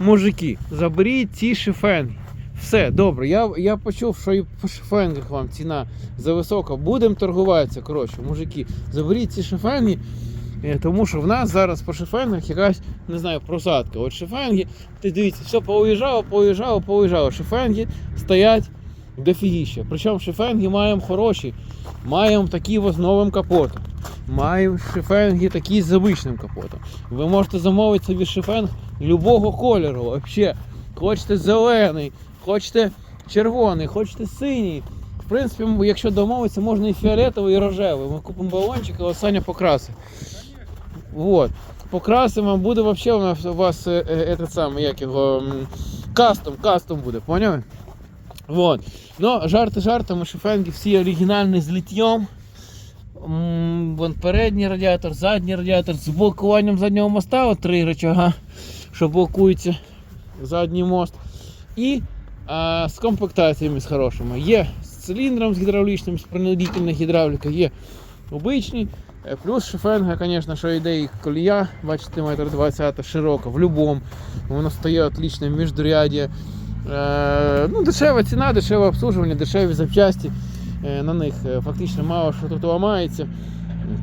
мужики, заберіть ці шифенги. Все, добре, я, я почув, що і по шифенгах вам ціна зависока. Будемо торгуватися. Коротше, мужики, заберіть ці шифенги, е, тому що в нас зараз по шифенгах якась, не знаю, просадка. От шифенги, ти дивіться, все поуїжджало, поуїжджало, поуїжджало. Шифенги стоять дофігіще. Причому шифенги маємо хороші, маємо такі з новим капотом. Маємо шифенги такі з звичним капотом. Ви можете замовити собі шифенг любого кольору. Вообще. Хочете зелений, хочете червоний, хочете синій. В принципі, якщо домовитися, можна і фіолетовий, і рожевий. Ми купимо балончик, і Саня покрасить. Вот. Покрасимо, буде вообще у вас е, е, этот самий, як його кастом, кастом буде, поняли? Вот. Ну, жарти жартами, шифенги всі оригінальні з літьом. Вон передній радіатор, задній радіатор з блокуванням заднього моста, от три рычага, що блокується задній мост. І а, з комплектаціями з хорошими. Є з циліндром з гідравлічним, з принудительна гідравліка, є обичні. Е, Плюс шифенга, звісно, що йде і колія, бачите, метр 20 широка, в будь-якому. Воно стає отлично в міждуряді. Е, ну, дешева ціна, дешеве обслуговування, дешеві запчасті. Е, на них е, фактично мало що тут ламається.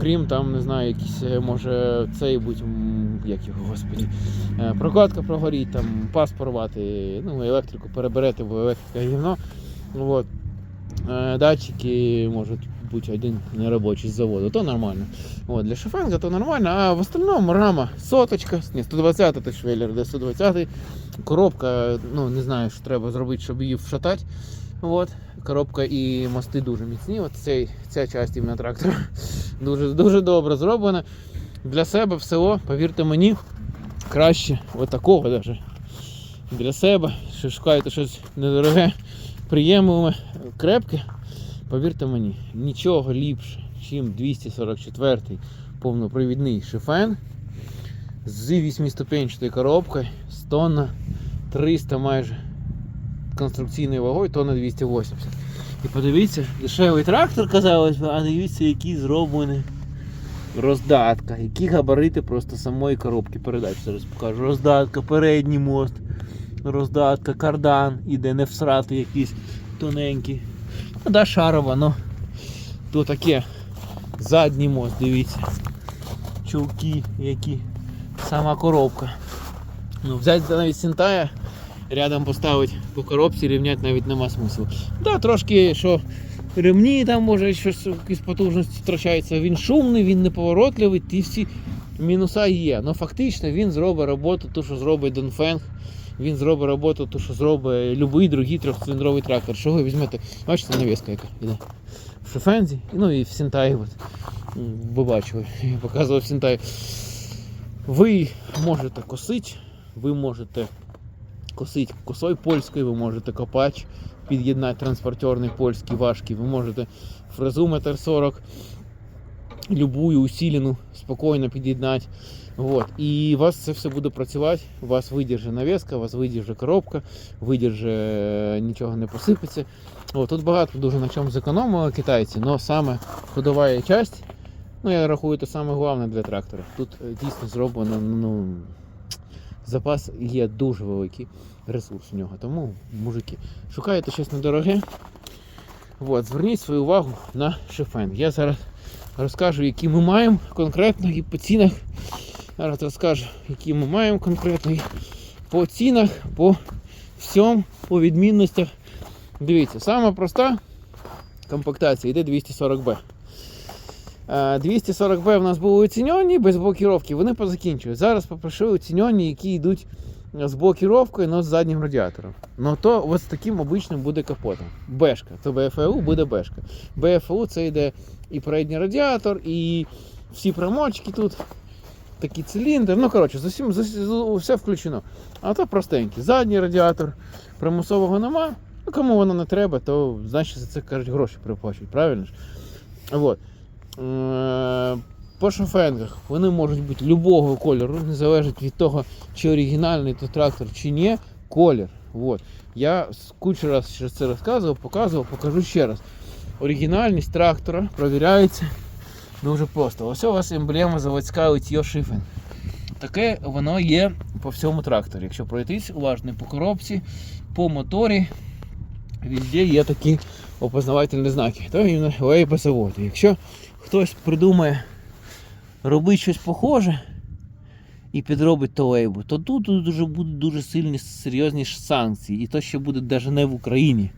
Крім там, не знаю, якісь, е, може цей будь, як його, господі, прокладка прогоріть, там пас порвати, ну, електрику переберете, бо електрика гівно. Вот. Е, Датчики можуть бути один неробочий з заводу, то нормально. Вот, для шифенга то нормально, а в остальному рама соточка, ні, 120 то швеллер, де 120 коробка, ну не знаю, що треба зробити, щоб її вшатати. От. Коробка і мости дуже міцні. От цей, ця частина трактора дуже, дуже добре зроблена. Для себе в село, повірте мені, краще отакого даже. Для себе, що шукаєте щось недороге, приємливе, крепке. Повірте мені, нічого ліпше, ніж 244-й повнопривідний шифен з 8-ступенчатою коробкою, з тонна 300 майже конструкційною вагою, тонна 280. І подивіться, дешевий трактор, казалось би, а дивіться, який зроблений роздатка, які габарити просто самої коробки передач. Зараз покажу. Роздатка, передній мост, роздатка, кардан, іде не всрати якийсь тоненький. Ну да, шарова, ну то таке. Задній мост, дивіться. Чулки, які. Сама коробка. Ну, взяти навіть Сентая, рядом поставити по коробці, рівняти навіть нема смислу. Да, трошки, що ремні там може щось якісь потужності втрачається. Він шумний, він неповоротливий, ті всі мінуса є. Ну фактично він зробить роботу, ту, що зробить Донфенг. Він зробить роботу, ту, що зробить будь-який другий трьохциліндровий трактор. Що ви візьмете? Бачите, навіска яка іде. В Шефензі, ну і в Сінтаї. От. Ви бачили, я показував Сінтай. Ви можете косити, ви можете косити косою польською, ви можете копач під'єднати транспортерний польський важкий, ви можете фрезу метр 40, любую усилену спокійно під'єднати. Вот. І у вас це все буде працювати, у вас видержи навіска, у вас видержи коробка, видержи, нічого не посипеться. От, тут багато дуже на чому зекономили китайці, але саме ходова часть, ну я рахую, це саме головне для трактора. Тут е, дійсно зроблено, ну, запас є дуже великий ресурс у нього. Тому, мужики, шукаєте щось недороге. От, зверніть свою увагу на шифен. Я зараз розкажу, які ми маємо конкретно і по цінах. Зараз розкажу, які ми маємо конкретно і по цінах, по всьому, по відмінностях. Дивіться, сама проста комплектація йде 240B. Е, 240B в нас були оцінені без блокіровки, вони позакінчують. Зараз попрошу оцінені, які йдуть з блокіровкою, але з заднім радіатором. Ну то ось таким обичним буде капотом. Бешка. То БФУ буде бешка. БФУ це йде і передній радіатор, і всі примочки тут. Такий циліндр, ну коротше, з усім, з, все включено. А то простенький. Задній радіатор, примусового нема. Ну, кому воно не треба, то значить за це кажуть гроші приплачують, правильно ж? Вот. Е, По шофенгах вони можуть бути любого кольору, не залежить від того, чи оригінальний то трактор, чи ні. Колір. Вот. Я кучу раз ще це розказував, показував, покажу ще раз. Оригінальність трактора провіряється дуже просто. Ось у вас емблема заводська Литьо Шифен. таке воно є по всьому тракторі. Якщо пройтись уважно по коробці, по моторі, везде є такі опознавательні знаки. То іменно ОЕПСовод. Якщо хтось придумає робити щось похоже і підробить то лейбу, то тут дуже будуть дуже сильні серйозні санкції. І то ще буде навіть не в Україні,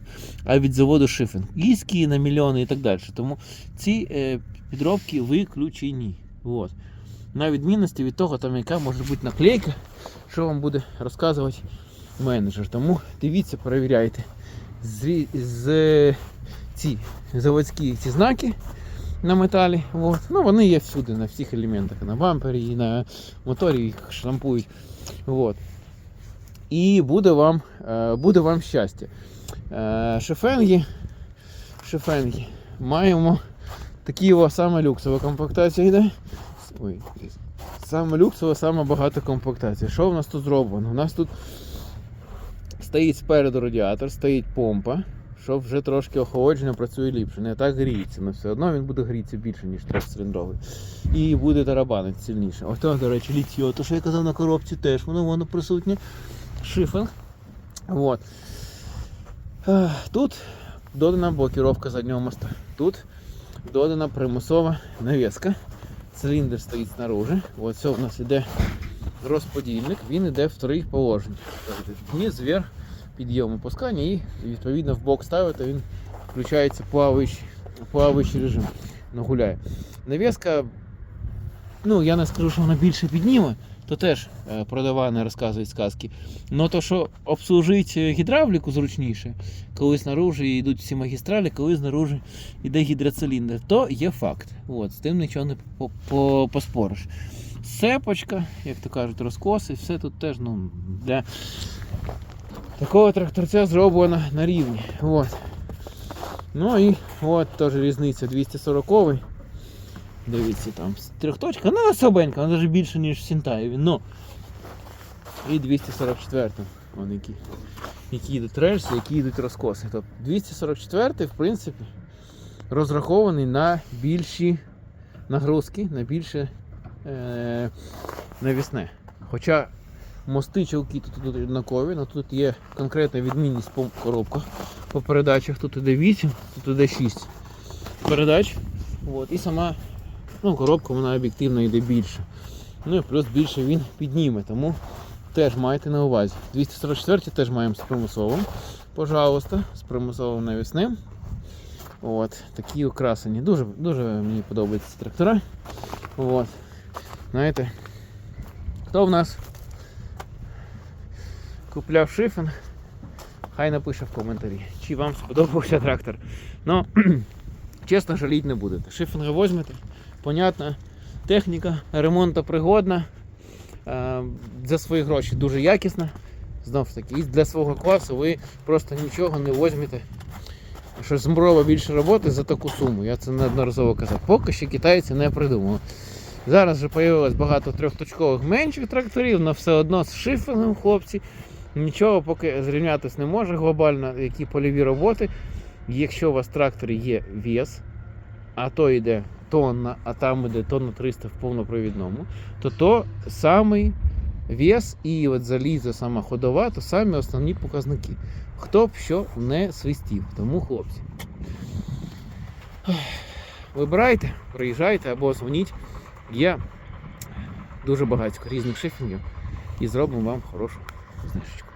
а від заводу Шифен. Іски на мільйони і так далі. Тому ці е, підробки виключені. От. На відмінності від того, там, яка може бути наклейка, що вам буде розказувати менеджер. Тому дивіться, перевіряйте з, з ці заводські ці знаки на металі. От. Ну, вони є всюди, на всіх елементах, на бампері і на моторі їх штампують. От. І буде вам, е, буде вам щастя. Шефенги, шефенги. Маємо такі о, саме люксова комплектація йде. Ой, саме люксова, саме багата комплектація. Що в нас тут зроблено? У нас тут стоїть спереду радіатор, стоїть помпа, що вже трошки охолодження працює ліпше. Не так гріється, але все одно він буде грітися більше, ніж трьохциліндровий. І буде тарабанити сильніше. Ось то, до речі, літьо, то що я казав на коробці теж, воно воно присутнє. Шифинг. Вот. Ех, Тут додана блокировка заднього моста. Тут додана примусова навіска. Циліндр стоїть снаружи. От все у нас іде розподільник, він йде в трьох положеннях. Тобто Вниз, вверх, підйом опускання і відповідно в бок ставите, він включається плаваючий, плаваючий режим. Ну, гуляє. Навіска, ну я не скажу, що вона більше підніме, то теж е, продавани розказують сказки. Но то, що обслужить е, гідравліку зручніше, коли снаружи йдуть всі магістралі, коли знаружи йде гідроциліндр, то є факт. От, з тим нічого не по- по- поспориш. Сепочка, як то кажуть, розкоси, все тут теж ну, для такого тракторця зроблено на рівні. От. Ну і от теж різниця 240 Дивіться, там трьохточка, ну особенька, вона навіть більше, ніж в Сінтаєві. Ну. І 244 Вон які, які йдуть рельси, які йдуть розкоси. Тобто 244 в принципі, розрахований на більші нагрузки, на більше е, навісне. Хоча мости чолки тут тут однакові, але тут є конкретна відмінність по коробках. По передачах тут іде 8, тут іде 6 передач. От, і сама ну, коробка вона об'єктивно йде більше. Ну і плюс більше він підніме, тому теж майте на увазі. 244 теж маємо з примусовим. Пожалуйста, з примусовим навісним. От, такі украсені. Дуже, дуже мені подобаються трактора. От. Знаєте, хто в нас купляв шифен, хай напише в коментарі, чи вам сподобався трактор. Ну, чесно, жаліть не будете. Шифінга візьмете, понятно, техніка, ремонтопригодна, е, за свої гроші дуже якісна. Знов таки, і для свого класу ви просто нічого не візьмете. Що змрова більше роботи за таку суму. Я це неодноразово казав. Поки що китайці не придумали. Зараз вже з'явилось багато трьохточкових менших тракторів, але все одно з шифингом хлопці. Нічого поки зрівнятися не може глобально, які польові роботи. Якщо у вас в тракторі є вес, а то йде тонна, а там йде тонна 300 в повнопровідному, то то самий вес і от залізо сама ходова, то самі основні показники. Хто б що не свистів. Тому хлопці. Вибирайте, приїжджайте або дзвоніть. Є дуже багато різних шифінгів і зробимо вам хорошу знижечку.